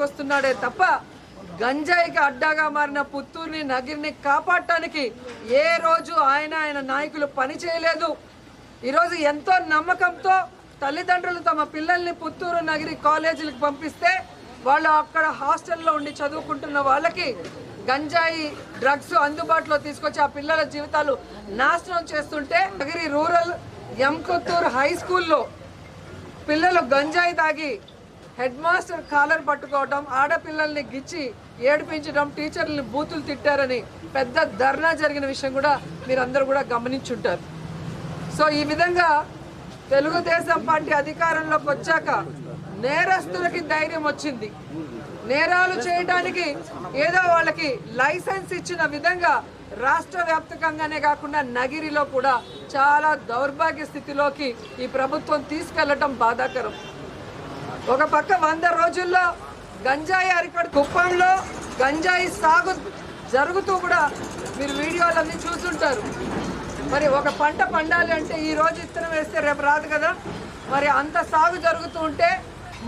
వస్తున్నాడే తప్ప గంజాయికి అడ్డాగా మారిన పుత్తూరుని నగిరిని కాపాడటానికి ఏ రోజు ఆయన ఆయన నాయకులు పని చేయలేదు. ఈరోజు ఎంతో నమ్మకంతో తల్లిదండ్రులు తమ పిల్లల్ని పుత్తూరు నగిరి కాలేజీలకు పంపిస్తే వాళ్ళు అక్కడ హాస్టల్లో ఉండి చదువుకుంటున్న వాళ్ళకి గంజాయి డ్రగ్స్ అందుబాటులో తీసుకొచ్చి ఆ పిల్లల జీవితాలు నాశనం చేస్తుంటే నగిరి రూరల్ ఎంకొత్తూరు హై స్కూల్లో పిల్లలు గంజాయి తాగి హెడ్ మాస్టర్ కాలర్ పట్టుకోవడం ఆడపిల్లల్ని గిచ్చి ఏడిపించడం టీచర్లని బూతులు తిట్టారని పెద్ద ధర్నా జరిగిన విషయం కూడా మీరందరూ కూడా గమనించుంటారు. సో ఈ విధంగా తెలుగుదేశం పార్టీ అధికారంలోకి వచ్చాక నేరస్తులకి ధైర్యం వచ్చింది. నేరాలు చేయడానికి ఏదో వాళ్ళకి లైసెన్స్ ఇచ్చిన విధంగా రాష్ట్ర వ్యాప్తకంగానే కాకుండా నగిరిలో కూడా చాలా దౌర్భాగ్య స్థితిలోకి ఈ ప్రభుత్వం తీసుకెళ్ళటం బాధాకరం. ఒక పక్క వంద రోజుల్లో గంజాయి అరికడు కుప్పంలో గంజాయి సాగు జరుగుతూ కూడా మీరు వీడియోలన్నీ చూస్తుంటారు. మరి ఒక పంట పండాలి అంటే ఈ రోజు ఇత్తనం వేస్తే రేపు రాదు కదా? మరి అంత సాగు జరుగుతూ ఉంటే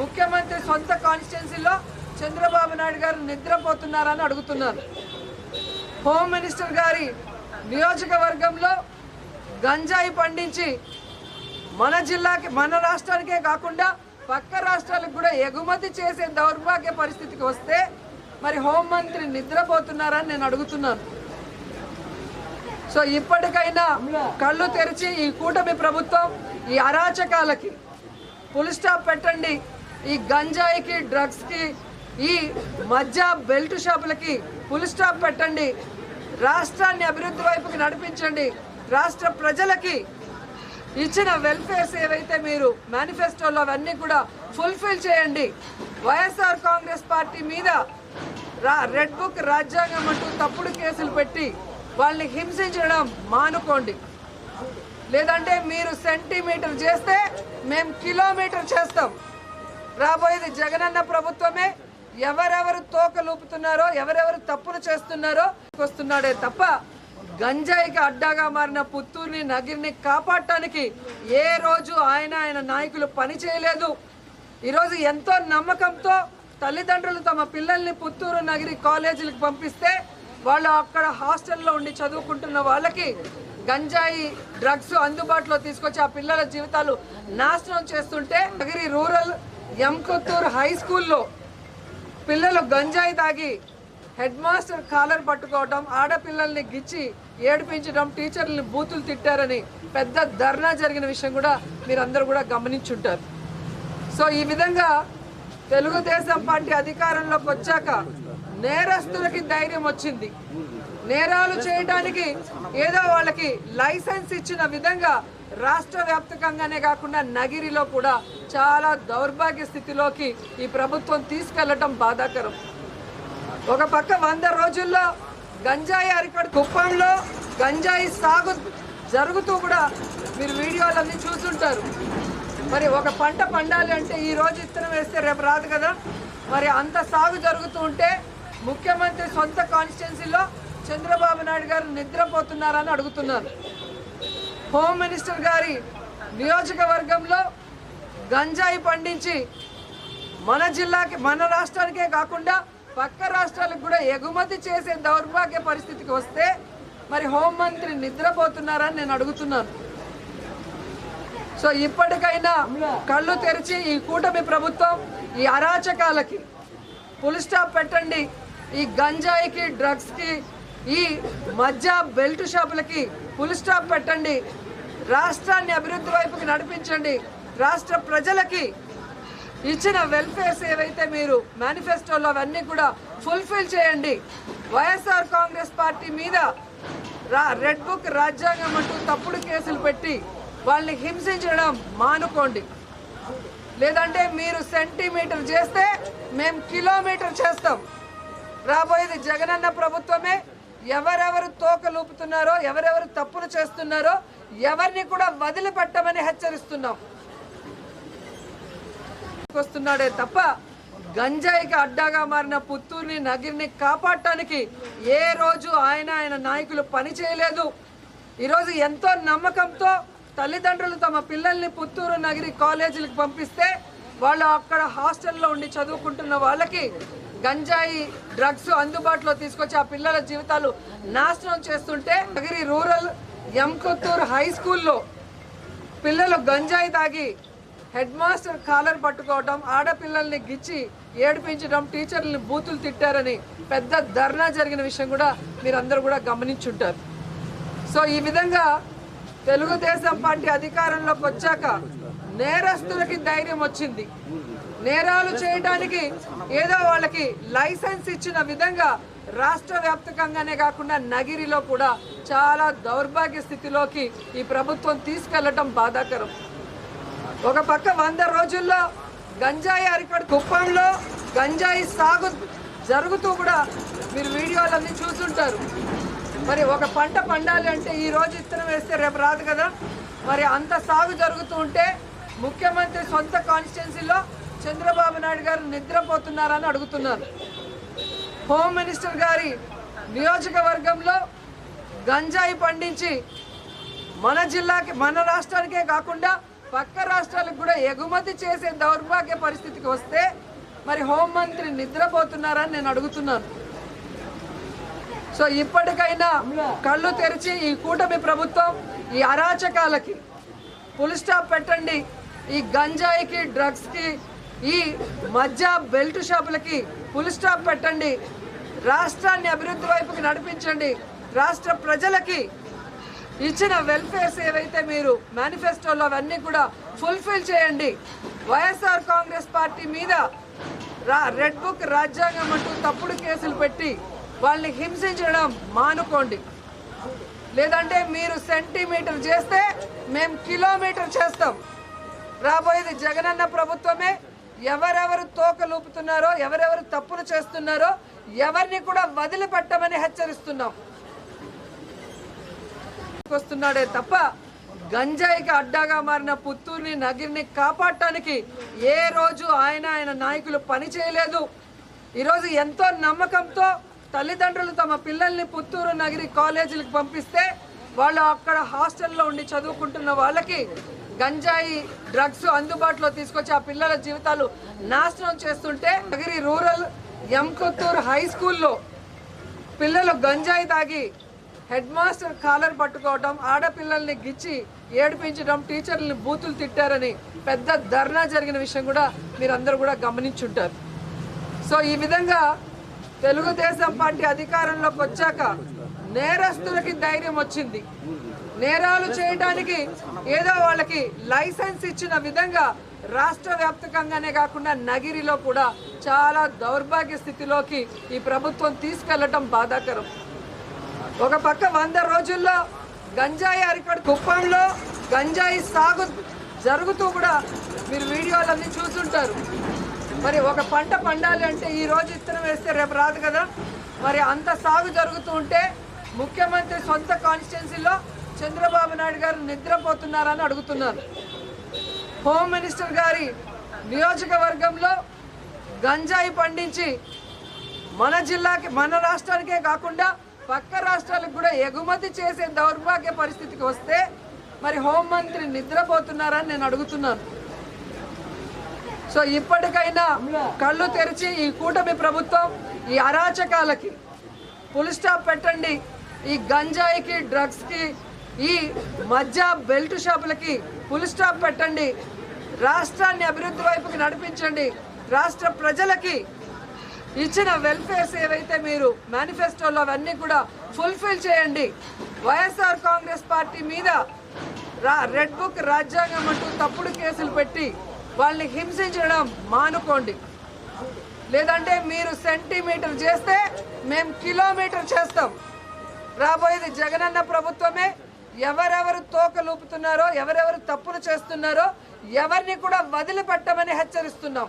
ముఖ్యమంత్రి సొంత కాన్స్టిట్యున్సీలో చంద్రబాబు నాయుడు గారు నిద్రపోతున్నారని అడుగుతున్నారు. హోమ్ మినిస్టర్ గారి నియోజకవర్గంలో గంజాయి పండించి మన జిల్లాకి మన రాష్ట్రానికే కాకుండా పక్క రాష్ట్రాలకు కూడా ఎగుమతి చేసే దౌర్భాగ్య పరిస్థితికి వస్తే మరి హోంమంత్రి నిద్రపోతున్నారని నేను అడుగుతున్నాను. సో ఇప్పటికైనా కళ్ళు తెరిచి ఈ కూటమి ప్రభుత్వం ఈ అరాచకాలకి ఫుల్ స్టాప్ పెట్టండి. ఈ గంజాయికి డ్రగ్స్కి ఈ మధ్య బెల్ట్ షాపులకి ఫుల్ స్టాప్ పెట్టండి. రాష్ట్రాన్ని అభివృద్ధి వైపుకి నడిపించండి. రాష్ట్ర ప్రజలకి ఇచ్చిన వెల్ఫేర్స్ ఏవైతే మీరు మేనిఫెస్టోలో అవన్నీ కూడా ఫుల్ఫిల్ చేయండి. వైఎస్ఆర్ కాంగ్రెస్ పార్టీ మీద రా రెడ్ బుక్ రాజ్యాంగం అంటూ తప్పుడు కేసులు పెట్టి వాళ్ళని హింసించడం మానుకోండి. లేదంటే మీరు సెంటీమీటర్ చేస్తే మేము కిలోమీటర్ చేస్తాం. రాబోయేది జగనన్న ప్రభుత్వమే. ఎవరెవరు తోకలుపుతున్నారో ఎవరెవరు తప్పులు చేస్తున్నారో వస్తున్నాడే తప్ప గంజాయికి అడ్డాగా మారిన పుత్తూరుని నగిరిని కాపాడటానికి ఏ రోజు ఆయన ఆయన నాయకులు పని చేయలేదు. ఈరోజు ఎంతో నమ్మకంతో తల్లిదండ్రులు తమ పిల్లల్ని పుత్తూరు నగిరి కాలేజీలకు పంపిస్తే వాళ్ళు అక్కడ హాస్టల్లో ఉండి చదువుకుంటున్న వాళ్ళకి గంజాయి డ్రగ్స్ అందుబాటులో తీసుకొచ్చి ఆ పిల్లల జీవితాలు నాశనం చేస్తుంటే నగిరి రూరల్ ఎంకొత్తూరు హై స్కూల్లో పిల్లలు గంజాయి తాగి హెడ్ మాస్టర్ కాలర్ పట్టుకోవడం ఆడపిల్లల్ని గిచ్చి ఏడిపించడం టీచర్లని బూతులు తిట్టారని పెద్ద ధర్నా జరిగిన విషయం కూడా మీరందరూ కూడా గమనించుంటారు. సో ఈ విధంగా తెలుగుదేశం పార్టీ అధికారంలోకి వచ్చాక నేరస్తులకి ధైర్యం వచ్చింది. నేరాలు చేయడానికి ఏదో వాళ్ళకి లైసెన్స్ ఇచ్చిన విధంగా రాష్ట్ర వ్యాప్తకంగానే కాకుండా నగిరిలో కూడా చాలా దౌర్భాగ్య స్థితిలోకి ఈ ప్రభుత్వం తీసుకెళ్ళటం బాధాకరం. ఒక పక్క వంద రోజుల్లో గంజాయి అరికడు కుప్పంలో గంజాయి సాగు జరుగుతూ కూడా మీరు వీడియోలన్నీ చూస్తుంటారు. మరి ఒక పంట పండాలి అంటే ఈ రోజు ఇత్తనం వేస్తే రేపు రాదు కదా? మరి అంత సాగు జరుగుతూ ఉంటే ముఖ్యమంత్రి సొంత కాన్స్టిట్యున్సీలో చంద్రబాబు నాయుడు గారు నిద్రపోతున్నారని అడుగుతున్నారు. హోమ్ మినిస్టర్ గారి నియోజకవర్గంలో గంజాయి పండించి మన జిల్లాకి మన రాష్ట్రానికే కాకుండా పక్క రాష్ట్రాలకు కూడా ఎగుమతి చేసే దౌర్భాగ్య పరిస్థితికి వస్తే మరి హోంమంత్రి నిద్రపోతున్నారని నేను అడుగుతున్నాను. సో ఇప్పటికైనా కళ్ళు తెరిచి ఈ కూటమి ప్రభుత్వం ఈ అరాచకాలకి ఫుల్ స్టాప్ పెట్టండి. ఈ గంజాయికి డ్రగ్స్కి ఈ మధ్య బెల్ట్ షాపులకి ఫుల్ స్టాప్ పెట్టండి. రాష్ట్రాన్ని అభివృద్ధి వైపుకి నడిపించండి. రాష్ట్ర ప్రజలకి ఇచ్చిన వెల్ఫేర్స్ ఏవైతే మీరు మేనిఫెస్టోలో అవన్నీ కూడా ఫుల్ఫిల్ చేయండి. వైఎస్ఆర్ కాంగ్రెస్ పార్టీ మీద రా రెడ్ బుక్ రాజ్యాంగం అంటూ తప్పుడు కేసులు పెట్టి వాళ్ళని హింసించడం మానుకోండి. లేదంటే మీరు సెంటీమీటర్ చేస్తే మేము కిలోమీటర్ చేస్తాం. రాబోయేది జగనన్న ప్రభుత్వమే. ఎవరెవరు తోకలుపుతున్నారో ఎవరెవరు తప్పులు చేస్తున్నారో ఎవరిని కూడా వదిలిపెట్టమని హెచ్చరిస్తున్నాం. వస్తున్నాడే తప్ప గంజాయికి అడ్డాగా మారిన పుత్తూరుని నగిరిని కాపాడటానికి ఏ రోజు ఆయన ఆయన నాయకులు పని చేయలేదు. ఈరోజు ఎంతో నమ్మకంతో తల్లిదండ్రులు తమ పిల్లల్ని పుత్తూరు నగిరి కాలేజీలకు పంపిస్తే వాళ్ళు అక్కడ హాస్టల్లో ఉండి చదువుకుంటున్న వాళ్ళకి గంజాయి డ్రగ్స్ అందుబాటులో తీసుకొచ్చి ఆ పిల్లల జీవితాలు నాశనం చేస్తుంటే నగిరి రూరల్ ఎంకొత్తూరు హై స్కూల్లో పిల్లలు గంజాయి తాగి హెడ్ మాస్టర్ కాలర్ పట్టుకోవడం ఆడపిల్లల్ని గిచ్చి ఏడిపించడం టీచర్లని బూతులు తిట్టారని పెద్ద ధర్నా జరిగిన విషయం కూడా మీరందరూ కూడా గమనించుంటారు. సో ఈ విధంగా తెలుగుదేశం పార్టీ అధికారంలోకి వచ్చాక నేరస్తులకి ధైర్యం వచ్చింది. నేరాలు చేయడానికి ఏదో వాళ్ళకి లైసెన్స్ ఇచ్చిన విధంగా రాష్ట్ర వ్యాప్తకంగానే కాకుండా నగిరిలో కూడా చాలా దౌర్భాగ్య స్థితిలోకి ఈ ప్రభుత్వం తీసుకెళ్ళటం బాధాకరం. ఒక పక్క వంద రోజుల్లో గంజాయి అరికడ కుప్పంలో గంజాయి సాగు జరుగుతూ కూడా మీరు వీడియోలన్నీ చూసుంటారు మరి ఒక పంట పండాలి అంటే ఈ రోజు ఇత్తనం వేస్తే రేపు రాదు కదా? మరి అంత సాగు జరుగుతూ ఉంటే ముఖ్యమంత్రి సొంత కాన్స్టిట్యున్సీలో చంద్రబాబు నాయుడు గారు నిద్రపోతున్నారని అడుగుతున్నారు. హోమ్ మినిస్టర్ గారి నియోజకవర్గంలో గంజాయి పండించి మన జిల్లాకి మన రాష్ట్రానికే కాకుండా పక్క రాష్ట్రాలకు కూడా ఎగుమతి చేసే దౌర్భాగ్య పరిస్థితికి వస్తే మరి హోంమంత్రి నిద్రపోతున్నారని నేను అడుగుతున్నాను. సో ఇప్పటికైనా కళ్ళు తెరిచి ఈ కూటమి ప్రభుత్వం ఈ అరాచకాలకి ఫుల్ స్టాప్ పెట్టండి. ఈ గంజాయికి డ్రగ్స్కి ఈ మధ్య బెల్ట్ షాపులకి ఫుల్ స్టాప్ పెట్టండి. రాష్ట్రాన్ని అభివృద్ధి వైపుకి నడిపించండి. రాష్ట్ర ప్రజలకి ఇచ్చిన వెల్ఫేర్స్ ఏవైతే మీరు మేనిఫెస్టోలో అవన్నీ కూడా ఫుల్ఫిల్ చేయండి. వైఎస్ఆర్ కాంగ్రెస్ పార్టీ మీద రా రెడ్ బుక్ రాజ్యాంగం అంటూ తప్పుడు కేసులు పెట్టి వాళ్ళని హింసించడం మానుకోండి. లేదంటే మీరు సెంటీమీటర్ చేస్తే మేము కిలోమీటర్ చేస్తాం. రాబోయేది జగనన్న ప్రభుత్వమే. ఎవరెవరు తోకలూపుతున్నారో ఎవరెవరు తప్పులు చేస్తున్నారో ఎవరిని కూడా వదిలిపెట్టమని హెచ్చరిస్తున్నాం. వస్తున్నాడే తప్ప గంజాయికి అడ్డాగా మారిన పుత్తూరుని నగిరిని కాపాడటానికి ఏ రోజు ఆయన ఆయన నాయకులు పని చేయలేదు. ఈరోజు ఎంతో నమ్మకంతో తల్లిదండ్రులు తమ పిల్లల్ని పుత్తూరు నగిరి కాలేజీలకు పంపిస్తే వాళ్ళు అక్కడ హాస్టల్లో ఉండి చదువుకుంటున్న వాళ్ళకి గంజాయి డ్రగ్స్ అందుబాటులో తీసుకొచ్చి ఆ పిల్లల జీవితాలు నాశనం చేస్తుంటే నగిరి రూరల్ ఎంకొత్తూరు హై స్కూల్లో పిల్లలు గంజాయి తాగి హెడ్ మాస్టర్ కాలర్ పట్టుకోవడం ఆడపిల్లల్ని గిచ్చి ఏడిపించడం టీచర్లని బూతులు తిట్టారని పెద్ద ధర్నా జరిగిన విషయం కూడా మీరందరూ కూడా గమనించుంటారు. సో ఈ విధంగా తెలుగుదేశం పార్టీ అధికారంలోకి వచ్చాక నేరస్తులకి ధైర్యం వచ్చింది. నేరాలు చేయడానికి ఏదో వాళ్ళకి లైసెన్స్ ఇచ్చిన విధంగా రాష్ట్ర వ్యాప్తకంగానే కాకుండా నగిరిలో కూడా చాలా దౌర్భాగ్య స్థితిలోకి ఈ ప్రభుత్వం తీసుకెళ్ళటం బాధాకరం. ఒక పక్క వంద రోజుల్లో గంజాయి అరికడు కుప్పంలో గంజాయి సాగు జరుగుతూ కూడా మీరు వీడియోలన్నీ చూసుంటారు మరి ఒక పంట పండాలి అంటే ఈ రోజు ఇత్తనం వేస్తే రేపు రాదు కదా? మరి అంత సాగు జరుగుతూ ఉంటే ముఖ్యమంత్రి సొంత కాన్స్టిట్యున్సీలో చంద్రబాబు నాయుడు గారు నిద్రపోతున్నారని అడుగుతున్నారు. హోమ్ మినిస్టర్ గారి నియోజకవర్గంలో గంజాయి పండించి మన జిల్లాకి మన రాష్ట్రానికే కాకుండా పక్క రాష్ట్రాలకు కూడా ఎగుమతి చేసే దౌర్భాగ్య పరిస్థితికి వస్తే మరి హోంమంత్రి నిద్రపోతున్నారని నేను అడుగుతున్నాను. సో ఇప్పటికైనా కళ్ళు తెరిచి ఈ కూటమి ప్రభుత్వం ఈ అరాచకాలకి ఫుల్ స్టాప్ పెట్టండి. ఈ గంజాయికి డ్రగ్స్కి ఈ మధ్య బెల్ట్ షాపులకి ఫుల్ స్టాప్ పెట్టండి. రాష్ట్రాన్ని అభివృద్ధి వైపుకి నడిపించండి. రాష్ట్ర ప్రజలకి ఇచ్చిన వెల్ఫేర్స్ ఏవైతే మీరు మేనిఫెస్టోలో అవన్నీ కూడా ఫుల్ఫిల్ చేయండి. వైఎస్ఆర్ కాంగ్రెస్ పార్టీ మీద రా రెడ్ బుక్ రాజ్యాంగం అంటూ తప్పుడు కేసులు పెట్టి వాళ్ళని హింసించడం మానుకోండి. లేదంటే మీరు సెంటీమీటర్ చేస్తే మేము కిలోమీటర్ చేస్తాం. రాబోయేది జగనన్న ప్రభుత్వమే. ఎవరెవరు తోకలూపుతున్నారో ఎవరెవరు తప్పులు చేస్తున్నారో ఎవరిని కూడా వదిలిపెట్టమని హెచ్చరిస్తున్నాం.